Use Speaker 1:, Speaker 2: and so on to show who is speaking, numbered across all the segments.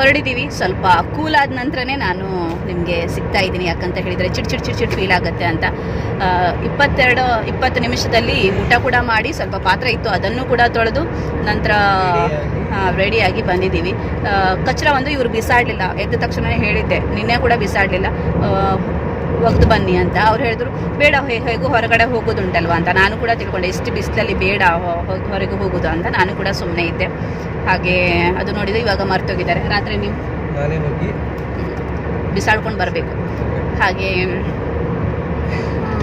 Speaker 1: ಹೊರಡಿದ್ದೀವಿ ಸ್ವಲ್ಪ ಕೂಲ್ ಆದ ನಂತರನೇ ನಾನು ನಿಮಗೆ ಸಿಗ್ತಾ ಇದ್ದೀನಿ. ಯಾಕಂತ ಹೇಳಿದರೆ ಚಿಡ್ ಚಿಡ್ ಚಿಡ್ ಚಿಡ್ ಫೀಲ್ ಆಗುತ್ತೆ ಅಂತ. ಇಪ್ಪತ್ತೆರಡು, ಇಪ್ಪತ್ತು ನಿಮಿಷದಲ್ಲಿ ಊಟ ಕೂಡ ಮಾಡಿ, ಸ್ವಲ್ಪ ಪಾತ್ರೆ ಇತ್ತು, ಅದನ್ನು ಕೂಡ ತೊಳೆದು ನಂತರ ರೆಡಿಯಾಗಿ ಬಂದಿದ್ದೀವಿ. ಕಚರ ಕಚ್ರ ಒಂದು ಇವರು ಬಿಸಾಡಲಿಲ್ಲ. ಎದ್ದ ತಕ್ಷಣ ಹೇಳಿದ್ದೆ. ನಿನ್ನೆ ಕೂಡ ಬಿಸಾಡಲಿಲ್ಲ. ಒಗ್ದು ಬನ್ನಿ ಅಂತ ಅವ್ರು ಹೇಳಿದ್ರು ಬೇಡ ಹೇಗೂ ಹೊರಗಡೆ ಹೋಗೋದುಂಟಲ್ವಾ ಅಂತ. ನಾನು ಕೂಡ ತಿಳ್ಕೊಂಡೆ ಇಷ್ಟು ಬಿಸಿಲಲ್ಲಿ ಬೇಡ ಹೊರಗೆ ಹೋಗೋದು ಅಂತ. ನಾನು ಕೂಡ ಸುಮ್ಮನೆ ಇದ್ದೆ. ಹಾಗೆ ಅದು ನೋಡಿದ್ರೆ ಇವಾಗ ಮರ್ತೋಗಿದ್ದಾರೆ. ರಾತ್ರಿ ನೀವು? ಬಿಸಾಡ್ಕೊಂಡು ಬರಬೇಕು. ಹಾಗೆ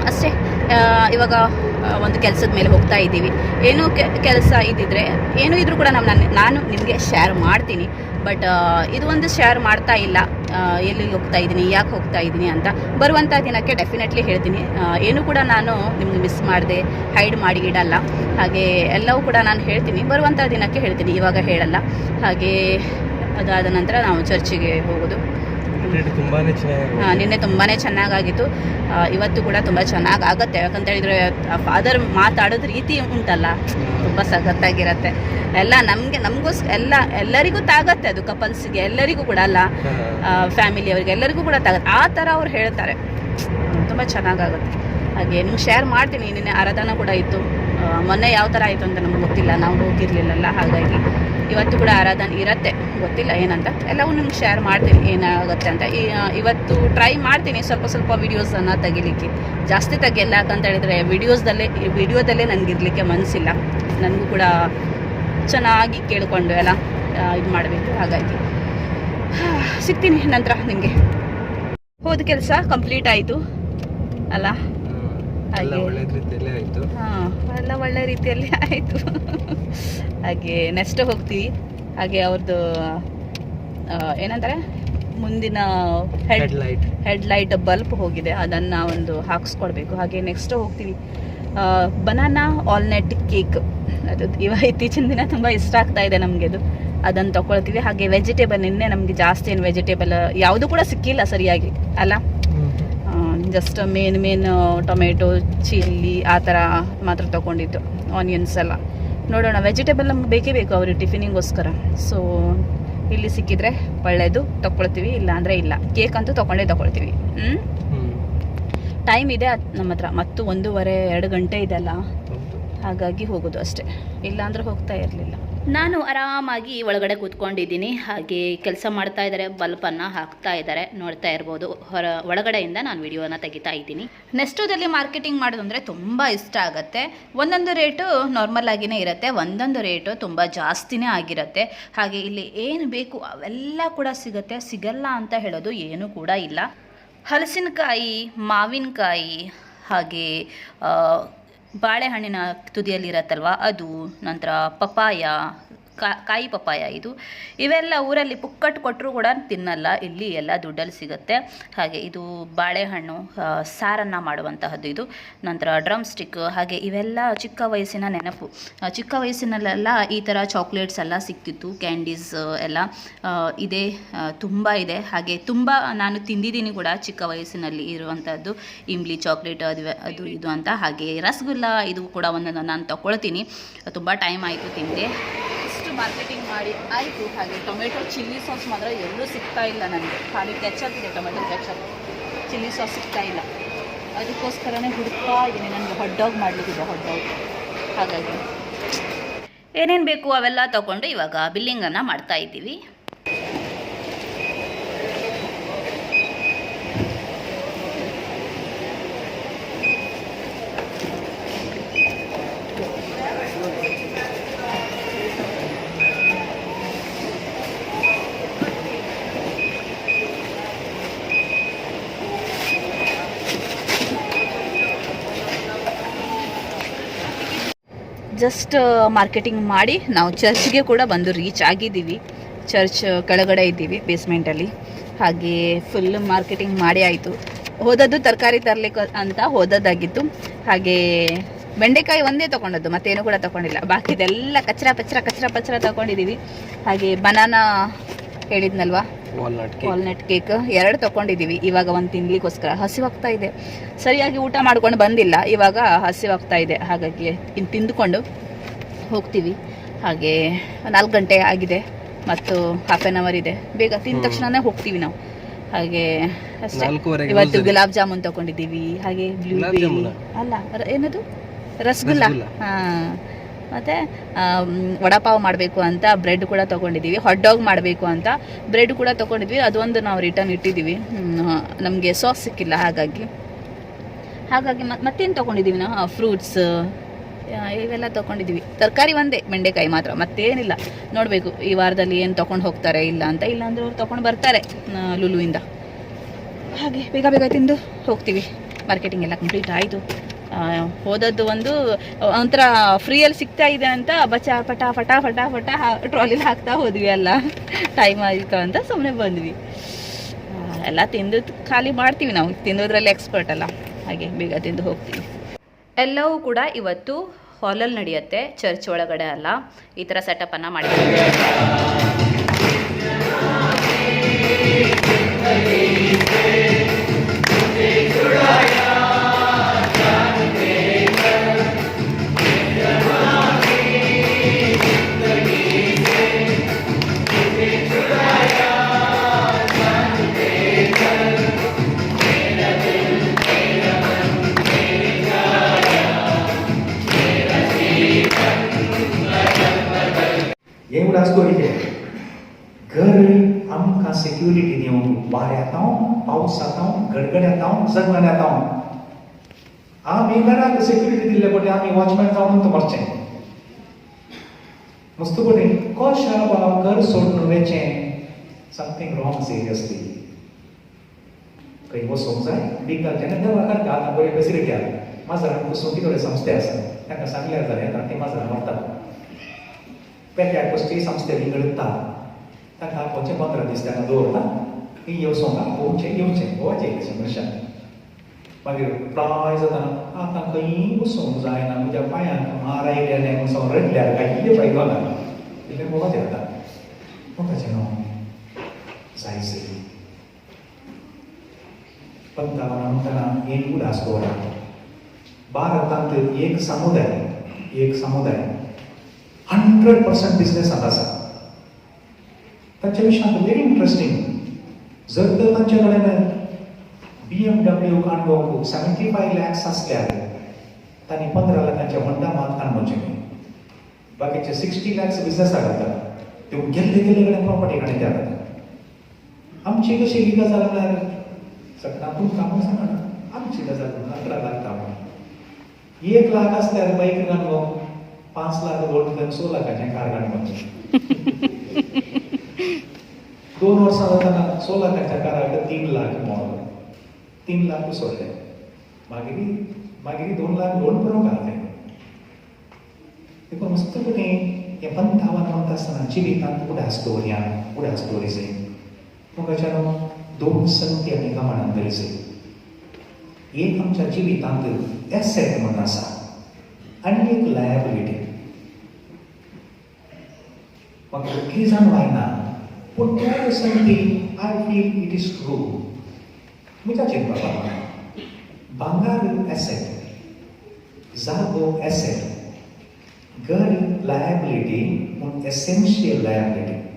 Speaker 1: ಅಷ್ಟೇ. ಇವಾಗ ಒಂದು ಕೆಲಸದ ಮೇಲೆ ಹೋಗ್ತಾ ಇದ್ದೀವಿ. ಏನೂ ಕೆಲಸ ಇದ್ದಿದ್ರೆ ಏನೂ ಇದ್ರೂ ಕೂಡ ನಮ್ಮ ನಾನು ನಿಮಗೆ ಶೇರ್ ಮಾಡ್ತೀನಿ. ಬಟ್ ಇದು ಒಂದು ಶೇರ್ ಮಾಡ್ತಾ ಇಲ್ಲ. ಎಲ್ಲಿಗೆ ಹೋಗ್ತಾ ಇದ್ದೀನಿ, ಯಾಕೆ ಹೋಗ್ತಾ ಇದ್ದೀನಿ ಅಂತ. ಬರುವಂಥ ದಿನಕ್ಕೆ ಡೆಫಿನೆಟ್ಲಿ ಹೇಳ್ತೀನಿ. ಏನು ಕೂಡ ನಾನು ನಿಮ್ಗೆ ಮಿಸ್ ಮಾಡಿದೆ ಹೈಡ್ ಮಾಡಿ ಇಡಲ್ಲ. ಹಾಗೆ ಎಲ್ಲವೂ ಕೂಡ ನಾನು ಹೇಳ್ತೀನಿ. ಬರುವಂಥ ದಿನಕ್ಕೆ ಹೇಳ್ತೀನಿ, ಇವಾಗ ಹೇಳಲ್ಲ. ಹಾಗೆ ಅದಾದ ನಂತರ ನಾವು ಚರ್ಚಿಗೆ ಹೋಗೋದು. ಆ, ನಿನ್ನೆ ತುಂಬಾ ಚೆನ್ನಾಗಾಗಿತ್ತು. ಇವತ್ತು ಕೂಡ ತುಂಬ ಚೆನ್ನಾಗಿ ಆಗುತ್ತೆ ಯಾಕಂತ ಹೇಳಿದ್ರೆ ಫಾದರ್ ಮಾತಾಡೋದು ರೀತಿ ಉಂಟಲ್ಲ. ತುಂಬ ಸಖತ್ತಾಗಿರತ್ತೆ. ಎಲ್ಲ ನಮಗೆ ನಮಗೂ ಎಲ್ಲ ಎಲ್ಲರಿಗೂ ತಾಗತ್ತೆ ಅದು ಕಪಲ್ಸ್ಗೆ ಎಲ್ಲರಿಗೂ ಕೂಡ ಅಲ್ಲ. ಫ್ಯಾಮಿಲಿಯವರಿಗೆ ಎಲ್ಲರಿಗೂ ಕೂಡ ತಾಗತ್ತೆ. ಆ ಥರ ಅವ್ರು ಹೇಳ್ತಾರೆ. ತುಂಬ ಚೆನ್ನಾಗಾಗುತ್ತೆ. ಹಾಗೆ ನಿಮ್ಗೆ ಶೇರ್ ಮಾಡ್ತೀನಿ. ನಿನ್ನೆ ಆರಾಧನ ಕೂಡ ಇತ್ತು. ಮೊನ್ನೆ ಯಾವ ಥರ ಆಯಿತು ಅಂತ ನಮ್ಗೆ ಗೊತ್ತಿಲ್ಲ, ನಾವು ಹೋಗಿರಲಿಲ್ಲಲ್ಲ ಹಾಗಾಗಿ ಇವತ್ತು ಕೂಡ ಆರಾಧನೆ ಇರತ್ತೆ. ಗೊತ್ತಿಲ್ಲ ಏನಂತ. ಎಲ್ಲವೂ ನಿಮ್ಗೆ ಶೇರ್ ಮಾಡ್ತೀನಿ, ಏನಾಗುತ್ತೆ ಅಂತ. ಇವತ್ತು ಟ್ರೈ ಮಾಡ್ತೀನಿ ಸ್ವಲ್ಪ ಸ್ವಲ್ಪ ವೀಡಿಯೋಸನ್ನು ತೆಗಿಲಿಕ್ಕೆ. ಜಾಸ್ತಿ ತೆಗಿಯಲ್ಲ ಯಾಕಂತ ಹೇಳಿದರೆ ವಿಡಿಯೋಸ್ದಲ್ಲೇ ವಿಡಿಯೋದಲ್ಲೇ ನನಗೆ ಇರಲಿಕ್ಕೆ ಮನಸ್ಸಿಲ್ಲ ನನಗೂ ಕೂಡ ಚೆನ್ನಾಗಿ ಕೇಳಿಕೊಂಡು ಎಲ್ಲ ಇದು ಮಾಡಬೇಕು. ಹಾಗಾಗಿ, ಸಿಗ್ತೀನಿ ನಂತರ ನಿಮಗೆ. ಹೋದ ಕೆಲಸ ಕಂಪ್ಲೀಟ್ ಆಯಿತು. ಅಲ್ಲ ಹಾಗೆ.
Speaker 2: ಒಳ್ಳೆ ರೀತಿಯಲ್ಲೇ ಆಯ್ತು.
Speaker 1: ಹಾಂ ಎಲ್ಲ ಒಳ್ಳೆ ರೀತಿಯಲ್ಲಿ ಆಯಿತು. ಹಾಗೆ ನೆಕ್ಸ್ಟ್ ಹೋಗ್ತೀವಿ. ಹಾಗೆ ಅವ್ರದ್ದು ಏನಂತಾರೆ? ಮುಂದಿನ ಹೆಡ್
Speaker 2: ಹೆಡ್ಲೈಟ್
Speaker 1: ಹೆಡ್ಲೈಟ್ ಬಲ್ಬ್ ಹೋಗಿದೆ. ಅದನ್ನ ಒಂದು ಹಾಕ್ಸ್ಕೊಡ್ಬೇಕು. ಹಾಗೆ ನೆಕ್ಸ್ಟ್ ಹೋಗ್ತೀವಿ. ಬನಾನಾ ಆಲ್ನೆಟ್ ಕೇಕ್ ಅದು ಇವಾಗ ಇತ್ತೀಚಿನ ದಿನ ತುಂಬ ಇಷ್ಟ ಆಗ್ತಾ ಇದೆ ನಮಗೆ ಅದು. ಅದನ್ನು ತಗೊಳ್ತೀವಿ ಹಾಗೆ ವೆಜಿಟೇಬಲ್ ನಿನ್ನೆ ನಮಗೆ ಜಾಸ್ತಿ ಏನು ವೆಜಿಟೇಬಲ್ ಯಾವುದು ಕೂಡ ಸಿಕ್ಕಿಲ್ಲ ಸರಿಯಾಗಿ. ಅಲ್ಲ? Just main main tomato chilli ಆ ಥರ ಮಾತ್ರ ತೊಗೊಂಡಿದ್ದು ಆನಿಯನ್ಸ್ ಎಲ್ಲ. ನೋಡೋಣ ವೆಜಿಟೇಬಲ್ ನಮ್ಗೆ ಬೇಕೇ ಬೇಕು ಅವ್ರಿಗೆ ಟಿಫಿನಿಗೋಸ್ಕರ. ಸೊ ಇಲ್ಲಿ ಸಿಕ್ಕಿದ್ರೆ ಒಳ್ಳೆಯದು ತೊಗೊಳ್ತೀವಿ ಇಲ್ಲ ಅಂದರೆ ಇಲ್ಲ. ಕೇಕ್ ಅಂತೂ ತೊಗೊಂಡೇ ತೊಗೊಳ್ತೀವಿ. ಹ್ಞೂ ಟೈಮ್ ಇದೆ ನಮ್ಮ ಹತ್ರ ಮತ್ತು ಒಂದೂವರೆ ಎರಡು ಗಂಟೆ ಇದೆಲ್ಲ ಹಾಗಾಗಿ ಹೋಗೋದು ಅಷ್ಟೇ. ಇಲ್ಲಾಂದ್ರೆ ಹೋಗ್ತಾ ಇರಲಿಲ್ಲ. ನಾನು ಆರಾಮಾಗಿ ಒಳಗಡೆ ಕೂತ್ಕೊಂಡಿದ್ದೀನಿ. ಹಾಗೆ ಕೆಲಸ ಮಾಡ್ತಾ ಇದ್ದಾರೆ ಬಲ್ಬನ್ನು ಹಾಕ್ತಾ ಇದ್ದಾರೆ ನೋಡ್ತಾ ಇರ್ಬೋದು. ಹೊರ ಒಳಗಡೆಯಿಂದ ನಾನು ವಿಡಿಯೋನ ತೆಗಿತಾ ಇದ್ದೀನಿ. ನೆಸ್ಟೋದಲ್ಲಿ ಮಾರ್ಕೆಟಿಂಗ್ ಮಾಡೋದು ಅಂದರೆ ತುಂಬ ಇಷ್ಟ ಆಗುತ್ತೆ. ಒಂದೊಂದು ರೇಟು ನಾರ್ಮಲ್ ಆಗಿನೇ ಇರುತ್ತೆ ಒಂದೊಂದು ರೇಟು ತುಂಬ ಜಾಸ್ತಿನೇ ಆಗಿರುತ್ತೆ. ಹಾಗೆ ಇಲ್ಲಿ ಏನು ಬೇಕು ಅವೆಲ್ಲ ಕೂಡ ಸಿಗುತ್ತೆ. ಸಿಗಲ್ಲ ಅಂತ ಹೇಳೋದು ಏನೂ ಕೂಡ ಇಲ್ಲ. ಹಲಸಿನಕಾಯಿ ಮಾವಿನಕಾಯಿ ಹಾಗೆ ಬಾಳೆಹಣ್ಣಿನ ತುದಿಯಲ್ಲಿರತ್ತಲ್ವ? ಅದು ನಂತರ ಪಪಾಯ ಕಾ- ಕಾಯಿ ಪಪ್ಪಾಯ ಇದು. ಇವೆಲ್ಲ ಊರಲ್ಲಿ ಪುಕ್ಕಟ್ಟು ಕೊಟ್ಟರು ಕೂಡ ತಿನ್ನಲ್ಲ. ಇಲ್ಲಿ ಎಲ್ಲ ದುಡ್ಡಲ್ಲಿ ಸಿಗುತ್ತೆ. ಹಾಗೆ ಇದು ಬಾಳೆಹಣ್ಣು ಸಾರನ್ನು ಮಾಡುವಂತಹದ್ದು ಇದು. ನಂತರ ಡ್ರಮ್ ಸ್ಟಿಕ್, ಹಾಗೆ ಇವೆಲ್ಲ ಚಿಕ್ಕ ವಯಸ್ಸಿನ ನೆನಪು. ಚಿಕ್ಕ ವಯಸ್ಸಿನಲ್ಲೆಲ್ಲ ಈ ಥರ ಚಾಕ್ಲೇಟ್ಸ್ ಎಲ್ಲ ಸಿಕ್ತಿತ್ತು ಕ್ಯಾಂಡೀಸ್ ಎಲ್ಲ. ಇದೆ ತುಂಬ ಇದೆ. ಹಾಗೆ ತುಂಬ ನಾನು ತಿಂದಿದ್ದೀನಿ ಕೂಡ ಚಿಕ್ಕ ವಯಸ್ಸಿನಲ್ಲಿ ಇರುವಂಥದ್ದು ಇಂಬ್ಲಿ ಚಾಕ್ಲೇಟ್, ಅದು ಅದು, ಇದು ಅಂತ. ಹಾಗೆ ರಸಗುಲ್ಲ ಇದು ಕೂಡ ಒಂದನ್ನು ನಾನು ತಗೊಳ್ತೀನಿ. ತುಂಬ ಟೈಮ್ ಆಯಿತು ತಿಂದೆ. ಮಾರ್ಕೆಟಿಂಗ್ ಮಾಡಿ ಆಯಿತು, ಹಾಗೆ ಟೊಮೆಟೊ ಚಿಲ್ಲಿ ಸಾಸ್ ಮಾತ್ರ ಎಲ್ಲೂ ಸಿಗ್ತಾ ಇಲ್ಲ ನನಗೆ. ಖಾಲಿ ಕೆಚಪ್ ಇದೆ ಟೊಮೆಟೊ ಕೆಚಪ್ ಚಿಲ್ಲಿ ಸಾಸ್ ಸಿಗ್ತಾ ಇಲ್ಲ. ಅದಕ್ಕೋಸ್ಕರನೇ ಹುಡುಕ್ತಾ ಇದ್ದೀನಿ, ನನಗೆ ಹೊಟ್ ಡಾಗ್ ಮಾಡಲಿಕ್ಕಿದೆ ಹೊಟ್ ಡಾಗ್ ಹಾಗಾಗಿ. ಏನೇನು ಬೇಕು ಅವೆಲ್ಲ ತಗೊಂಡು ಇವಾಗ ಬಿಲ್ಲಿಂಗನ್ನು ಮಾಡ್ತಾ ಇದ್ದೀವಿ. ಜಸ್ಟ್ ಮಾರ್ಕೆಟಿಂಗ್ ಮಾಡಿ ನಾವು ಚರ್ಚ್ಗೆ ಕೂಡ ಬಂದು ರೀಚ್ ಆಗಿದ್ದೀವಿ. ಚರ್ಚ್ ಕೆಳಗಡೆ ಇದ್ದೀವಿ ಬೇಸ್ಮೆಂಟಲ್ಲಿ ಹಾಗೆ ಫುಲ್ ಮಾರ್ಕೆಟಿಂಗ್ ಮಾಡಿ ಆಯಿತು. ಹೋದದ್ದು ತರಕಾರಿ ತರಲಿಕ್ಕೆ ಅಂತ ಹೋದದ್ದಾಗಿತ್ತು. ಹಾಗೆ ಬೆಂಡೆಕಾಯಿ ಒಂದೇ ತೊಗೊಂಡದ್ದು, ಮತ್ತೇನು ಕೂಡ ತೊಗೊಂಡಿಲ್ಲ. ಬಾಕಿದೆಲ್ಲ ಕಚ್ರ ಪಚ್ರ ಕಚ್ರ ಪಚ್ರ ತೊಗೊಂಡಿದ್ದೀವಿ. ಹಾಗೆ ಬನಾನಾ ಹೇಳಿದ್ನಲ್ವಾ?
Speaker 2: ವಾಲ್ನಟ್
Speaker 1: ಕೇಕ್ ಎರಡು ತಗೊಂಡಿದ್ದೀವಿ ಇವಾಗ ಒಂದು ತಿನ್ಲಿಕ್ಕೋಸ್ಕರ ಹಸಿವಾಗ್ತಾ ಇದೆ. ಸರಿಯಾಗಿ ಊಟ ಮಾಡ್ಕೊಂಡು ಬಂದಿಲ್ಲ. ಇವಾಗ ಹಸಿವಾಗ್ತಾ ಇದೆ. ಹಾಗಾಗಿ ಇನ್ನು ತಿಂದುಕೊಂಡು ಹೋಗ್ತೀವಿ. ಹಾಗೆ ನಾಲ್ಕು ಗಂಟೆ ಆಗಿದೆ. ಮತ್ತು ಹಾಫ್ ಆನ್ ಅವರ್ ಇದೆ. ಬೇಗ ತಿಂದ ತಕ್ಷಣನೇ ಹೋಗ್ತೀವಿ ನಾವು. ಹಾಗೆ ಅಷ್ಟೇ. ಇವತ್ತು ಗುಲಾಬ್ ಜಾಮೂನ್ ತಗೊಂಡಿದ್ದೀವಿ ಹಾಗೆ
Speaker 2: ಬ್ಲೂ
Speaker 1: ಅಲ್ಲ ಏನದು? ರಸಗುಲ್ಲ?
Speaker 2: ರಸಗುಲ್ಲ.
Speaker 1: ಹಾಂ. ಮತ್ತು ವಡಾಪಾವ್ ಮಾಡಬೇಕು ಅಂತ ಬ್ರೆಡ್ ಕೂಡ ತೊಗೊಂಡಿದ್ದೀವಿ ಹಾಟ್ ಡಾಗ್ ಮಾಡಬೇಕು ಅಂತ ಬ್ರೆಡ್ ಕೂಡ ತೊಗೊಂಡಿದ್ವಿ ಅದೊಂದು ನಾವು ರಿಟರ್ನ್ ಇಟ್ಟಿದ್ದೀವಿ. ನಮಗೆ ಸಾಸ್ ಸಿಕ್ಕಿಲ್ಲ ಹಾಗಾಗಿ. ಹಾಗಾಗಿ ಮತ್- ಮತ್ತೇನು ತೊಗೊಂಡಿದ್ದೀವಿ ನಾವು? ಫ್ರೂಟ್ಸ್ ಇವೆಲ್ಲ ತೊಗೊಂಡಿದ್ದೀವಿ. ತರಕಾರಿ ಒಂದೇ, ಬೆಂಡೆಕಾಯಿ ಮಾತ್ರ, ಮತ್ತೇನಿಲ್ಲ. ನೋಡಬೇಕು, ಈ ವಾರದಲ್ಲಿ ಏನು ತೊಗೊಂಡು ಹೋಗ್ತಾರೆ, ಇಲ್ಲ ಅಂತ. ಇಲ್ಲ ಅಂದ್ರೆ ಅವ್ರು ತೊಗೊಂಡು ಬರ್ತಾರೆ ಲುಲುವಿಂದ. ಹಾಗೆ, ಬೇಗ ಬೇಗ ತಿಂದು ಹೋಗ್ತೀವಿ. ಮಾರ್ಕೆಟಿಂಗ್ ಎಲ್ಲ ಕಂಪ್ಲೀಟ್ ಆಯಿತು. ಹೋದದ್ದು ಒಂದು, ಒಂಥರ ಫ್ರೀಯಲ್ಲಿ ಸಿಗ್ತಾ ಇದೆ ಅಂತ ಬಚ ಪಟ ಫಟ ಫಟ ಫಟ ಟ್ರಾಲಿಲಿ ಹಾಕ್ತಾ ಹೋದ್ವಿ ಅಲ್ಲ. ಟೈಮ್ ಆಯಿತು ಅಂತ ಸುಮ್ಮನೆ ಬಂದ್ವಿ. ಎಲ್ಲ ತಿಂದು ಖಾಲಿ ಮಾಡ್ತೀವಿ ನಾವು. ತಿನ್ನೋದ್ರಲ್ಲಿ ಎಕ್ಸ್ಪರ್ಟ್ ಅಲ್ಲ. ಹಾಗೆ ಬೇಗ ತಿಂದು ಹೋಗ್ತೀವಿ. ಎಲ್ಲವೂ ಕೂಡ ಇವತ್ತು ಹಾಲಲ್ಲಿ ನಡೆಯುತ್ತೆ ಚರ್ಚ್ ಒಳಗಡೆ ಅಲ್ಲ. ಈ ಥರ ಸೆಟಪನ್ನು ಮಾಡಿದ್ದೀವಿ.
Speaker 3: एवढा स्टोरी आहे घर आमकां सिक्युरिटी दिवंक वार येतां पावस येतां गडगड येतां जगण येतां आमी घराक सिक्युरिटी दिल्ले पटी आमी वॉचमॅन जावन तो मरचें मस्त पटी कशा बाब घर सोडून वेचें समथींग रॉंग सिरियसली खंय वचोंक जाय बीक घालचें ना देवाकार घालना बरी फेसिलिटी आहा माजरान बसून कितें संस्थे आसा तांकां perché estamos tendo engrantado. Tá, tá, pode encontrar desse ganador, tá? E eu sou na ponte, eu tenho, pode ir, se não chama. Mas eu, pra nós, tá, ah, tá, que eu sou um zai, não, já vai, a mara, ele é, né, um só, ele é, aí, ele vai, agora, ele é, pode ir, tá? Não tá, se não, sai, sim. पंतप्रधान एक उदास भारतात एक समुदाय एक समुदाय hundred percent बिझनेसांत आसा तांचे विशयांत व्हेरी इंट्रस्टींग जर तर तांचे कडेन B M W Canacona seventy five lakhs आसल्यार तांणी पंदरा लाखांच्या मंडा मात काणकोणचे बाकीचे सिक्स्टी लॅक्स बिझनेसाक घालतात त्यो गेल्ले गेल्ले कडेन प्रॉपर्टी कडेन त्या आमची कशी ही गजाल म्हळ्यार सगळ्यांत तूं कामून सांगना आमची गजाल अकरा लाख कामां. एक लाख असल्यार बाईक घालून पाँच लाख दोन घेवन स लाखाचें कार काडपाचें दोन वर्सां जाताना स लाखाच्या काराक तीन लाख मोल तीन लाख सोडले मागीर मागीर दोन लाख लोन करूंक घालले देखून मस्तपणे हे पंथावन म्हणटा आसतना जिवितांत उडास दवरया उडास दवरिजे मुखाच्यान दोन संगती आमी दवरिजे एक आमच्या जिवितांत एसेट म्हणून आसा आनी एक liability Pagkukisan wala. Portray something I feel it is true. Mucha chinta ba? Bangaru asset. Zago asset. Girl liability on essential liability.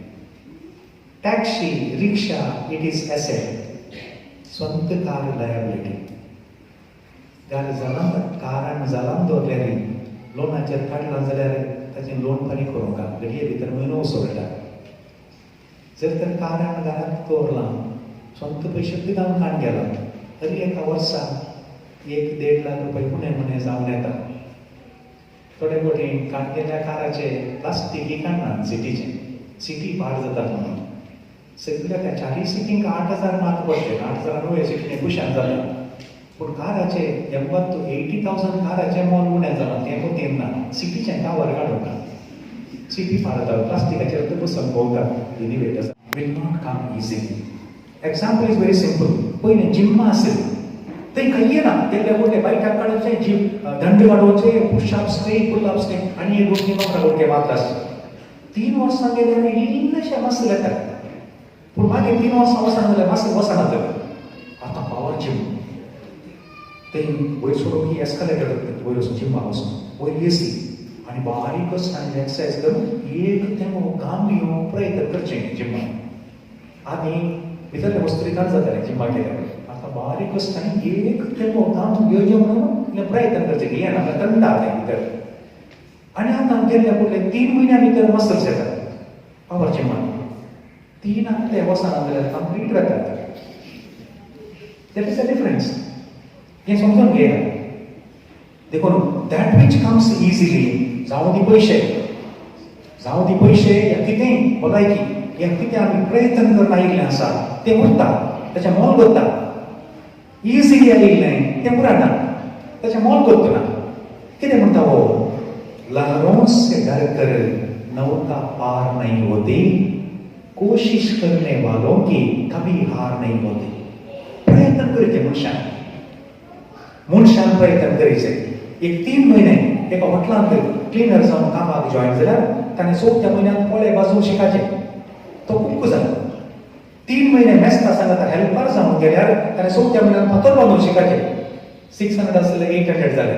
Speaker 3: Taxi, rickshaw, it is asset. Swanta car liability. There zalam, karan zalam do Zalando rally. Loan ajat kadla ताचें loan फारीक करूंक घडये भितर म्हयनो उसळटा जर तर कारान घरांत दवरलां स्ವಂತ पयशे पिकान काण गेला तरी एका वर्सा एक देड लाख रुपये कुणे कुणे जावन येता थोडे कडेन काणकेल्या काराचे प्लास्टीक काडनात सिटीचे. सिटी पाड जाता म्हणून. सगळ्या त्या चारय सिटींक आठ हजार मात पडटे आठ हजार णव सिटीने कुशान जाता पूण कार हाचे एम्पात एटी थावजंड कार हाचे मोल उणें जालां तें तेम ना सिटीचे कार वर वता सिटी फारता प्लास्टिकाचेर तुका संभोवतात innovators will not come easily example is very simple पयलीं जिम्मा आसली ते खंय ना. तेल्ले उरले बायटा काडचे जिम दंड वाडोवचे पुशअप्स ते पुलअप्स ते आनी हे गोष्टी नोकरा उरके वापरास तीन वर्सां गेले आनी इल्लेशें मातसो येता पूण मागीर तीन वर्सां वसाना जाल्यार मातसो वसाना तर. आतां पावर जिम ते वयर सोडून ही एस्कालेटर करतली वयर वचून जिमा वचून वयर येसी आनी बारीक आसतना एक्सरसायज करून एक तेमो घाम घेवन प्रयत्न करचे जिमा आनी भितरले वस्तू रिकार जाताले जिमा गेले आतां बारीक आसतना एक तेमो घाम घेवचे म्हणून प्रयत्न करचे की हें नाका थंड आसलें भितर आनी आतां गेल्ले फुडले तीन म्हयन्या भितर मसल्स येतात पावर जिमान तीन आमकां वसना जाल्यार कंप्लीट जातात दॅट इज़ अ डिफरंस हे समजून घे देखून दॅट विच कम्स इझिली जावं ती पयशे जावं ती पयशे या कितेंय भलायकी या कितें आमी प्रयत्न करता आयिल्लें आसा तें उरता तेचें मोल करता। इझिली आयिल्लें तें उरना तेचें मोल करता। ना कितें म्हणटा हो लहरों से डर कर नौका पार नहीं होती। कोशिश करने वालों की कभी हार नहीं होती। प्रयत्न करचे मनशान मनशान प्रयत्न करचे एक तीन महिने एका हॉटेलांत क्लिनर जावन कामाक जॉईन जाल्यार ताणें चवथ्या म्हयन्यात पोळे बाजूंक शिकायचे तो खूब जालो तीन महिने मेस्ता सांगात हेल्पर जावन गेल्यार ताणें चवथ्या म्हयन्यात फातर बांदून शिकायचे सिक्स हंड्रेड आसले एट हंड्रेड जाले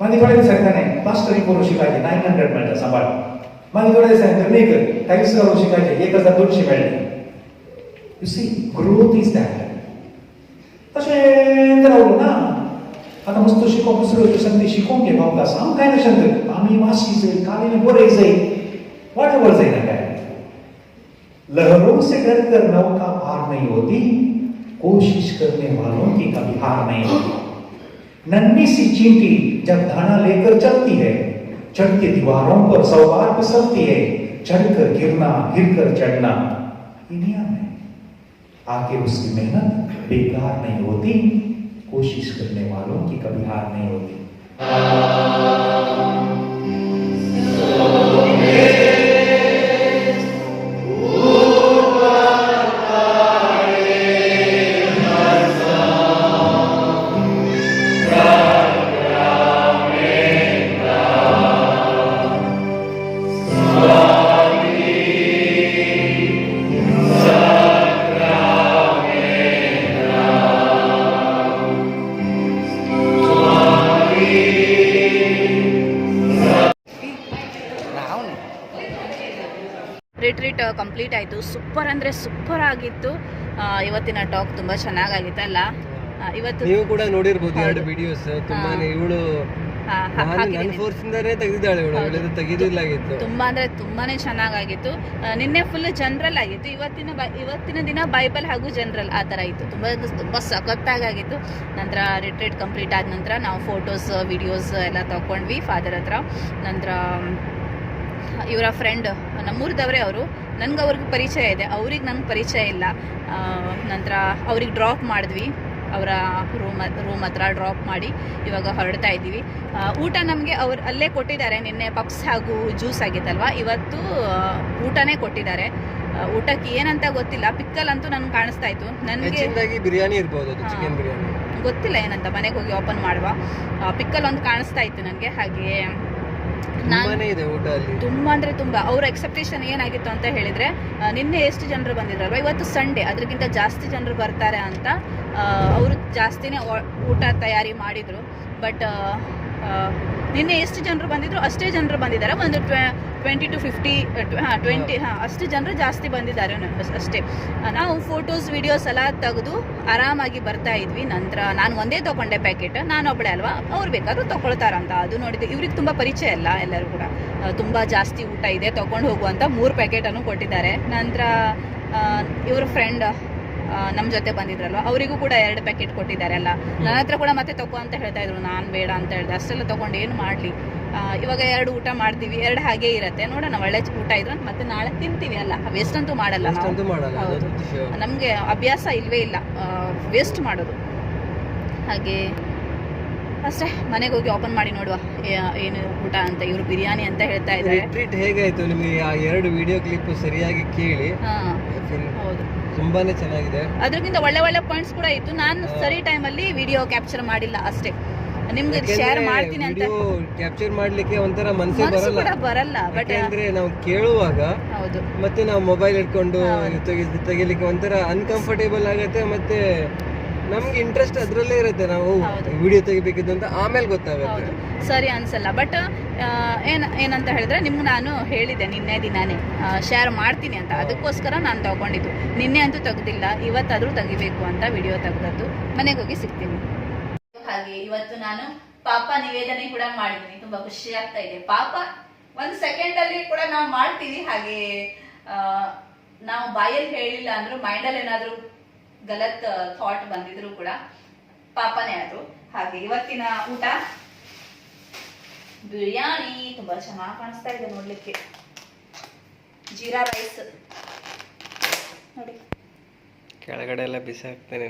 Speaker 3: मागीर थोड्या दिसांनी ताणें प्लास्टरींग करून शिकायचे नायन हंड्रेड मेळटा सांबाळ मागीर थोडे दिसांनी धर्मेकर टायल्स करूंक शिकायचे एक हजार दोनशे मेळ्ळे you see growth is that तशें रावलो ना 하나님께서 시고 무스로 주셨는데 시공에 가운데서 안 가르쳤는데 밤이 마시지 काली में बोले जाए वाट ओवर जाए ना गए लहरों से डर कर नौका पार नहीं होती कोशिश करने वालों की कभी हार नहीं होती नन्ही सी चींटी जब धाना लेकर चलती है चढ़ के दीवारों पर सवार फिसलती है चढ़कर गिरना गिरकर चढ़ना नियम है आगे उसकी मेहनत बेकार नहीं होती। कोशिश करने वालों की कभी हार नहीं होती।
Speaker 1: ರಿಟ್ರೀಟ್ ಕಂಪ್ಲೀಟ್ ಆಯಿತು. ಸೂಪರ್ ಅಂದರೆ ಸೂಪರ್ ಆಗಿತ್ತು. ಇವತ್ತಿನ ಟಾಕ್ ತುಂಬ ಚೆನ್ನಾಗಾಗಿತ್ತಲ್ಲ ಇವತ್ತು
Speaker 2: ನೀವು ಕೂಡ ನೋಡಿರ್ಬೋದು ಎರಡು ವಿಡಿಯೋಸ್ ತುಂಬಾನೇ ಇವಳು
Speaker 1: ತುಂಬಾ ಅಂದ್ರೆ ತುಂಬಾನೇ ಚೆನ್ನಾಗಾಗಿತ್ತು. ನಿನ್ನೆ ಫುಲ್ ಜನರಲ್ ಆಗಿತ್ತು. ಇವತ್ತಿನ ಇವತ್ತಿನ ದಿನ ಬೈಬಲ್ ಹಾಗೂ ಜನರಲ್ ಆ ತರ ಇತ್ತು. ತುಂಬಾ ತುಂಬಾ ಸಖತ್ತಾಗಿತ್ತು ನಂತರ ರಿಟ್ರೀಟ್ ಕಂಪ್ಲೀಟ್ ಆದ ನಂತರ ನಾವು ಫೋಟೋಸ್ ವಿಡಿಯೋಸ್ ಎಲ್ಲ ತಕೊಂಡ್ವಿ. ಫಾದರ್ ಹತ್ರ. ನಂತರ ಇವರ ಫ್ರೆಂಡ್ ನಮ್ಮೂರದವರೇ ಅವರು. ನನಗೆ ಅವ್ರಿಗೆ ಪರಿಚಯ ಇದೆ. ಅವ್ರಿಗೆ ನಂಗೆ ಪರಿಚಯ ಇಲ್ಲ. ನಂತರ ಅವ್ರಿಗೆ ಡ್ರಾಪ್ ಮಾಡಿದ್ವಿ. ಅವರ ರೂಮ್ ರೂಮ್ ಹತ್ರ ಡ್ರಾಪ್ ಮಾಡಿ ಇವಾಗ ಹೊರಡ್ತಾ ಇದ್ದೀವಿ. ಊಟ ನಮಗೆ ಅವ್ರು ಅಲ್ಲೇ ಕೊಟ್ಟಿದ್ದಾರೆ. ನಿನ್ನೆ ಪಪ್ಸ್ ಹಾಗೂ ಜ್ಯೂಸ್ ಆಗಿತ್ತಲ್ವ? ಇವತ್ತು ಊಟನೇ ಕೊಟ್ಟಿದ್ದಾರೆ. ಊಟಕ್ಕೆ ಏನಂತ ಗೊತ್ತಿಲ್ಲ. ಪಿಕ್ಕಲ್ ಅಂತೂ ನನ್ಗೆ ಕಾಣಿಸ್ತಾ ಇತ್ತು. ನನಗೆ
Speaker 2: ಬಿರಿಯಾನಿ ಇರ್ಬೋದು ಚಿಕನ್ ಬಿರಿಯಾನಿ.
Speaker 1: ಗೊತ್ತಿಲ್ಲ ಏನಂತ. ಮನೆಗೆ ಹೋಗಿ ಓಪನ್ ಮಾಡುವ. ಪಿಕ್ಕಲ್ ಒಂದು ಕಾಣಿಸ್ತಾ ಇತ್ತು ನನಗೆ. ಹಾಗೆ ತುಂಬಾ ಅಂದ್ರೆ ತುಂಬಾ. ಅವ್ರ ಎಕ್ಸೆಪ್ಟೇಷನ್ ಏನಾಗಿತ್ತು ಅಂತ ಹೇಳಿದ್ರೆ ನಿನ್ನೆ ಎಷ್ಟು ಜನರು ಬಂದಿದ್ರಲ್ವ? ಇವತ್ತು ಸಂಡೇ ಅದಕ್ಕಿಂತ ಜಾಸ್ತಿ ಜನರು ಬರ್ತಾರೆ ಅಂತ ಅವರು ಜಾಸ್ತಿನೇ ಊಟ ತಯಾರಿ ಮಾಡಿದ್ರು. ಬಟ್ ನಿನ್ನೆ ಎಷ್ಟು ಜನರು ಬಂದಿದ್ರು? ಅಷ್ಟೇ ಜನರು ಬಂದಿದ್ದಾರೆ. ಒಂದು ಟ್ವೆಂಟಿ ಟು ಫಿಫ್ಟಿ ಹಾಂ ಟ್ವೆಂಟಿ ಹಾಂ, ಅಷ್ಟು ಜನರು ಜಾಸ್ತಿ ಬಂದಿದ್ದಾರೆ ಅಷ್ಟೇ. ನಾವು ಫೋಟೋಸ್ ವಿಡಿಯೋಸ್ ಎಲ್ಲ ತೆಗೆದು ಆರಾಮಾಗಿ ಬರ್ತಾ ಇದ್ವಿ. ನಂತರ ನಾನು ಒಂದೇ ತೊಗೊಂಡೆ ಪ್ಯಾಕೆಟ್ ನಾನು ಒಬ್ಬಳೆ ಅಲ್ವಾ? ಅವ್ರು ಬೇಕಾದ್ರೂ ತೊಗೊಳ್ತಾರಂತ. ಅದು ನೋಡಿದ್ದೆ ಇವ್ರಿಗೆ ತುಂಬ ಪರಿಚಯ ಇಲ್ಲ ಎಲ್ಲರೂ ಕೂಡ. ತುಂಬ ಜಾಸ್ತಿ ಊಟ ಇದೆ, ತೊಗೊಂಡು ಹೋಗುವಂಥ ಮೂರು ಪ್ಯಾಕೆಟನ್ನು ಕೊಟ್ಟಿದ್ದಾರೆ. ನಂತರ ಇವ್ರ ಫ್ರೆಂಡ್ ನಮ್ಮ ಜೊತೆ ಬಂದಿದ್ರಲ್ವ? ಅವರಿಗೂ ಕೂಡ ಎರಡು ಪ್ಯಾಕೆಟ್ ಕೊಟ್ಟಿದ್ದಾರೆ ಅಲ್ಲ? ನನ್ನ ಹತ್ರ ಕೂಡ ಮತ್ತೆ ತಗೋ ಅಂತ ಹೇಳ್ತಾ ಇದ್ರು. ನಾನು ಬೇಡ ಅಂತ ಹೇಳಿದೆ. ಅಷ್ಟೆಲ್ಲ ತಗೊಂಡು ಏನು ಮಾಡಲಿ? ಇವಾಗ ಎರಡು ಊಟ ಮಾಡ್ತೀವಿ. ಎರಡು ಹಾಗೆ ಇರತ್ತೆ. ನೋಡೋಣ ಒಳ್ಳೆ ಊಟ ಇದ್ರೆ ಮತ್ತೆ ನಾಳೆ ತಿಂತೀವಿ ಅಲ್ಲ? ವೇಸ್ಟ್ ಅಂತೂ ಮಾಡಲ್ಲ ನಮಗೆ ಅಭ್ಯಾಸ ಇಲ್ವೇ ಇಲ್ಲ. ವೇಸ್ಟ್ ಮಾಡೋದು. ಹಾಗೆ ಅಷ್ಟೇ ಮನೆಗೆ ಹೋಗಿ ಓಪನ್ ಮಾಡಿ ನೋಡುವ ಏನು ಊಟ ಅಂತ ಇವರು ಬಿರಿಯಾನಿ ಅಂತ ಹೇಳ್ತಾ ಇದ್ದಾರೆ.
Speaker 2: ಟ್ರೀಟ್ ಹೇಗಾಯ್ತು? ನಿಮಗೆ ಆ ಎರಡು ವಿಡಿಯೋ ಕ್ಲಿಪ್ ಸರಿಯಾಗಿ ಕೇಳಿ.
Speaker 1: ಹೌದು.
Speaker 2: ತುಂಬಾನೇ ಚೆನ್ನಾಗಿದೆ.
Speaker 1: ಅದಕ್ಕಿಂತ ಒಳ್ಳೆ ಒಳ್ಳೆ ಪಾಯಿಂಟ್ಸ್ ಕೂಡ ಇತ್ತು. ನಾನು ಸರಿ ಟೈಮಲ್ಲಿ ವಿಡಿಯೋ ಕ್ಯಾಪ್ಚರ್ ಮಾಡಿಲ್ಲ ಅಷ್ಟೇ. ನಿಮ್ಗೆ ಶೇರ್ ಮಾಡ್ತೀನಿ ಅಂತ.
Speaker 2: ಕ್ಯಾಪ್ಚರ್ ಮಾಡ್ಲಿಕ್ಕೆ ಒಂಥರ ಮನಸ್ಸೇ ಬರಲ್ಲ.
Speaker 1: ಬರಲ್ಲ ಬಟ್
Speaker 2: ಅಂದ್ರೆ ನಾವು ಕೇಳುವಾಗ
Speaker 1: ಹೌದು.
Speaker 2: ಮತ್ತೆ ನಾವು ಮೊಬೈಲ್ ಇಟ್ಕೊಂಡು ತೆಗಿಲಿಕ್ಕೆ ಒಂಥರ ಅನ್ಕಂಫರ್ಟೇಬಲ್ ಆಗತ್ತೆ ಮತ್ತೆ ನಮ್ಗೆ ಇಂಟ್ರೆಸ್ಟ್ ಅದರಲ್ಲೇ ಇರುತ್ತೆ ನಾವು ವಿಡಿಯೋ ತೆಗಿಬೇಕಿದ್ದು ಅಂತ ಆಮೇಲೆ
Speaker 1: ಹೌದು.
Speaker 2: ಗೊತ್ತಾಗುತ್ತೆ
Speaker 1: ಸರಿ ಅನ್ಸಲ್ಲ. ಬಟ್ ಏನ್ ಏನಂತ ಹೇಳಿದ್ರೆ ನಿಮ್ಗೆ ನಾನು ಹೇಳಿದೆ ನಿನ್ನೆ ದಿನಾನೇ ಶೇರ್ ಮಾಡ್ತೀನಿ ಅಂತ. ಅದಕ್ಕೋಸ್ಕರ ನಾನು ತಗೊಂಡಿದ್ದು. ನಿನ್ನೆ ಅಂತೂ ತೆಗ್ದಿಲ್ಲ ಇವತ್ತಾದ್ರೂ ತೆಗಿಬೇಕು ಅಂತ ವಿಡಿಯೋ ತೆಗ್ದದ್ದು. ಮನೆಗೆ ಹೋಗಿ ಸಿಗ್ತೀನಿ. ಹಾಗೆ ಇವತ್ತು ನಾನು ಪಾಪ ನಿವೇದನೆ ಕೂಡ ಮಾಡಿದ್ದೀನಿ. ತುಂಬಾ ಖುಷಿ ಆಗ್ತಾ ಇದೆ. ಪಾಪ ಒಂದು ಸೆಕೆಂಡ್ ಅಲ್ಲಿ ಕೂಡ ನಾವು ಮಾಡ್ತೀವಿ ಹಾಗೆ ಆ, ನಾವು ಬಾಯಲ್ಲಿ ಹೇಳಿಲ್ಲ ಅಂದ್ರೂ ಮೈಂಡಲ್ಲಿ ಏನಾದ್ರೂ ಗಲತ್ ಥಾಟ್ ಬಂದಿದ್ರು ಕೂಡ ಪಾಪನೇ ಅದು. ಹಾಗೆ ಇವತ್ತಿನ ಊಟ? ಬಿರಿಯಾನಿ. ತುಂಬಾ ಚೆನ್ನಾಗಿ ಕಾಣಿಸ್ತಾ ಇದೆ ನೋಡ್ಲಿಕ್ಕೆ. ಜೀರಾ ರೈಸ್. ನೋಡಿ.
Speaker 2: ಕೆಳಗಡೆ ಎಲ್ಲ ಬಿಸಿ ಹಾಕ್ತೇನೆ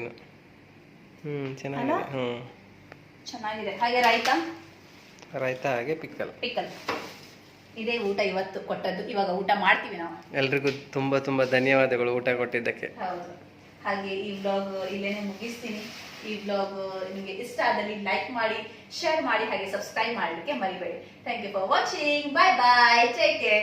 Speaker 2: ಹ್ಮ್ ಚೆನ್ನಾಗಿದೆ? ಹ್ಮ್.
Speaker 1: ಚೆನ್ನಾಗಿದೆ. ಹಾಗೆ ರೈತ?
Speaker 2: ರೈತ ಹಾಗೆ ಪಿಕ್ಕಲ್.
Speaker 1: ಪಿಕ್ಕಲ್. ಇದೇ ಊಟ ಇವತ್ತು ಕೊಟ್ಟದ್ದು. ಇವಾಗ ಊಟ ಮಾಡ್ತೀವಿ ನಾವು.
Speaker 2: ಎಲ್ರಿಗೂ ತುಂಬಾ ತುಂಬಾ ಧನ್ಯವಾದಗಳು ಊಟ ಕೊಟ್ಟಿದ್ದಕ್ಕೆ.
Speaker 1: ಹೌದು. ಹಾಗೆ ಈ ಬ್ಲಾಗ್ ಇಲ್ಲೇನೆ ಮುಗಿಸ್ತೀನಿ. ಈ ಬ್ಲಾಗ್ ನಿಮಗೆ ಇಷ್ಟ ಆದಲ್ಲಿ ಲೈಕ್ ಮಾಡಿ ಶೇರ್ ಮಾಡಿ, ಹಾಗೆ ಸಬ್ಸ್ಕ್ರೈಬ್ ಮಾಡಲಿಕ್ಕೆ ಮರಿಬೇಡಿ. Thank you for watching bye bye take care